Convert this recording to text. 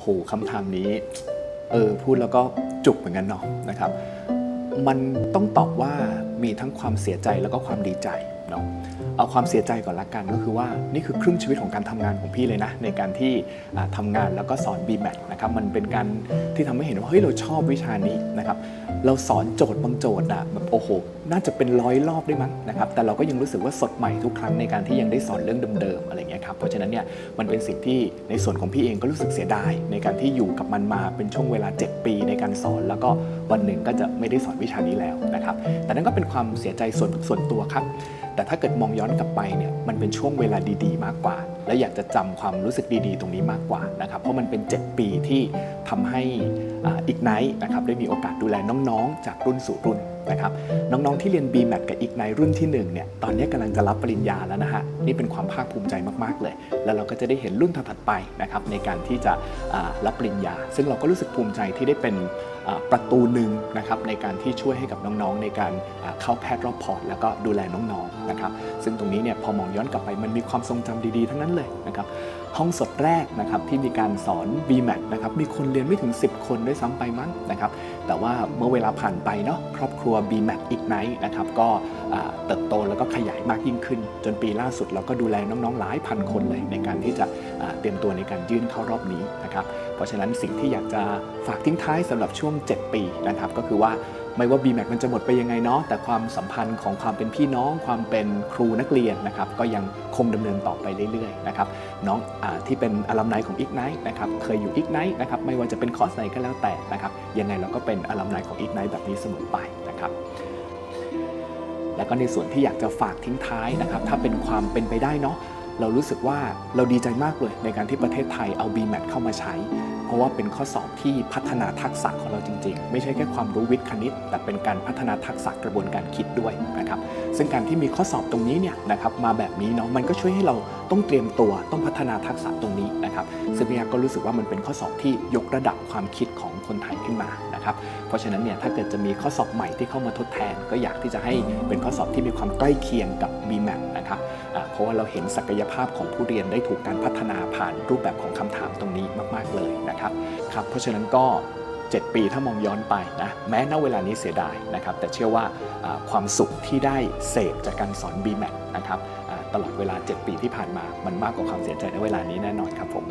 โหคำถามนี้เออพูดแล้วก็จุกเหมือนกันเนาะนะครับ มันต้องตอบว่ามีทั้งความเสียใจแล้วก็ความดีใจเนาะ เอาความเสียใจก่อนละกันก็คือว่านี่คือครึ่งชีวิตของการทำงานของพี่เลยนะ ในการที่ทำางานแล้วก็สอน BMAT นะครับมันเป็นการที่ทำให้เห็นว่าเฮ้ยเราชอบวิชานี้นะครับเราสอนโจทย์บางโจทย์อะแบบโอ้โหน่าจะเป็นร้อยรอบได้มั้งนะครับแต่เราก็ยังรู้สึกว่าสดใหม่ทุกครั้งในการที่ยังได้สอนเรื่องเดิมๆอะไรเงี้ยครับเพราะฉะนั้นเนี่ยมันเป็นสิ่งที่ในส่วนของพี่เองก็รู้สึกเสียดาย ในการที่อยู่กับมันมาเป็นช่วงเวลา 7 ปีในการสอน แล้วก็วันหนึ่งก็จะไม่ได้สอนวิชานี้แล้วนะครับแต่นั่นก็เป็นความเสียใจส่วนส่วนตัวครับ แต่ถ้าเกิดมองย้อนกลับไปเนี่ยมันเป็นช่วงเวลาดีๆ มากกว่า และอยากจะจำความรู้สึกดีๆ ตรงนี้มากกว่านะครับเพราะมันเป็น 7 ปีที่ทำให้อีกไนท์นะครับได้มีโอกาสดูแลน้องๆ จากรุ่นสู่รุ่นนะครับน้องๆที่เรียน BMAT กับอีกไนรุ่นที่1เนี่ยตอนนี้กำลังจะรับปริญญาแล้วนะฮะนี่เป็นความภาคภูมิใจมากๆเลย แล้วเราก็จะได้เห็นรุ่นถัดไปนะครับในการที่จะรับปริญญา ซึ่งเราก็รู้สึกภูมิใจที่ได้เป็นประตูหนึ่งนะครับในการที่ช่วยให้กับน้องๆ ในการเข้าแพทย์รอบพอร์ตแล้วก็ดูแลน้องๆนะครับซึ่งตรงนี้เนี่ยพอมองย้อนกลับไปมันมีความทรงจำดีๆ ทั้งนั้นเลยนะครับ ห้องสดแรกนะครับที่มีการสอน BMAT นะครับมีคนเรียนไม่ถึง 10 คนด้วยซ้ำไปมั้งนะครับแต่ว่าเมื่อเวลาผ่านไปเนาะครอบครัว BMAT Ignite นะครับก็เติบโตแล้วก็ขยายมากยิ่งขึ้น จนปีล่าสุดเราก็ดูแลน้องๆหลายพันคนเลยในการที่จะเตรียมตัวในการยื่นเข้ารอบนี้นะครับเพราะฉะนั้นสิ่งที่อยากจะฝากทิ้งท้ายสำหรับช่วง 7 ปีนะครับก็คือว่า ไม่ว่า BMAT มันจะหมดไปยังไงเนาะแต่ความสัมพันธ์ของความเป็นพี่น้อง ความเป็นครูนักเรียนนะครับก็ยังคงดำเนินต่อไปเรื่อยๆนะครับน้องอที่เป็นอลัมไนของ Ignite นะครับเคยอยู่ Ignite นะครับไม่ว่าจะเป็นคอร์สไหนก็แล้วแต่นะครับยังไงเราก็เป็นอลัมไนของ Ignite แบบนี้เสมอไปนะครับแล้วก็ในส่วนที่อยากจะฝากทิ้งท้ายนะครับถ้าเป็นความเป็นไปได้เนาะ เรารู้สึกว่าเราดีใจมากเลยในการที่ประเทศไทยเอา BMAT เข้ามาใช้ เพราะว่าเป็นข้อสอบที่พัฒนาทักษะของเราจริง ๆ ไม่ใช่แค่ความรู้วิทย์คณิต แต่เป็นการพัฒนาทักษะกระบวนการคิดด้วยนะครับซึ่งการที่มีข้อสอบตรงนี้เนี่ยนะครับมาแบบนี้เนาะมันก็ช่วยให้เราต้องเตรียมตัวต้องพัฒนาทักษะตรงนี้นะครับซึ่งพี่ยักษ์ก็รู้สึกว่ามันเป็นข้อสอบที่ยกระดับความคิดของคนไทยขึ้นมานะครับเพราะฉะนั้นเนี่ยถ้าเกิดจะมีข้อสอบใหม่ที่เข้ามาทดแทน ก็อยากที่จะให้เป็นข้อสอบที่มีความใกล้เคียงกับ BMAT นะครับเพราะว่าเราเห็นศักยภาพของผู้เรียนได้ถูกการพัฒนาผ่านรูปแบบของคำถามตรงนี้มาก ๆ เลยนะครับครับ เพราะฉะนั้นก็ 7 ปีถ้ามองย้อนไปนะแม้ณเวลานี้เสียดายนะครับ แต่เชื่อว่าความสุขที่ได้เสพจากการสอน BMAT นะครับตลอดเวลา 7 ปีที่ผ่านมามันมากกว่าความเสียใจในเวลานี้แน่นอนครับผม